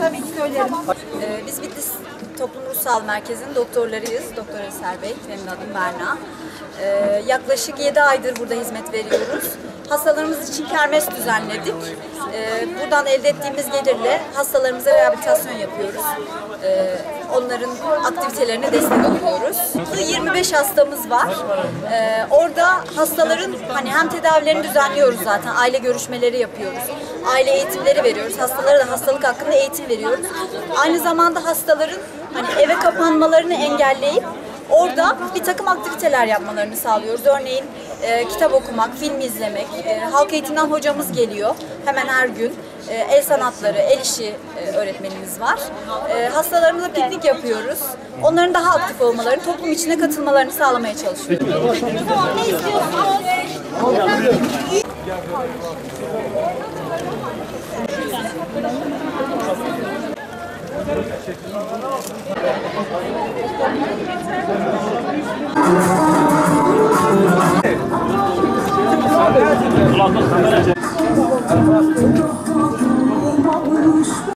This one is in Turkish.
Tabii ki söylerim. Ee, biz Bitlis Toplum Ruh Sağlığı Merkezi'nin doktorlarıyız. Doktor Eser Bey, benim adım Berna. Ee, yaklaşık 7 aydır burada hizmet veriyoruz. Hastalarımız için kermes düzenledik. Ee, buradan elde ettiğimiz gelirle hastalarımıza rehabilitasyon yapıyoruz. Ee, onların aktivitelerine destek oluyoruz. 25 hastamız var. Ee, orada hastaların hani hem tedavilerini düzenliyoruz zaten. Aile görüşmeleri yapıyoruz. Aile eğitimleri veriyoruz. Hastalara da hastalık hakkında eğitim veriyoruz. Aynı zamanda hastaların hani eve kapanmalarını engelleyip orada bir takım aktiviteler yapmalarını sağlıyoruz. Örneğin e, kitap okumak, film izlemek. E, halk eğitimden hocamız geliyor hemen her gün. E, el sanatları, el işi e, öğretmenimiz var. E, hastalarımıza piknik yapıyoruz. Onların daha aktif olmalarını, toplum içine katılmalarını sağlamaya çalışıyoruz. Ne istiyorsunuz? Fazla kamera.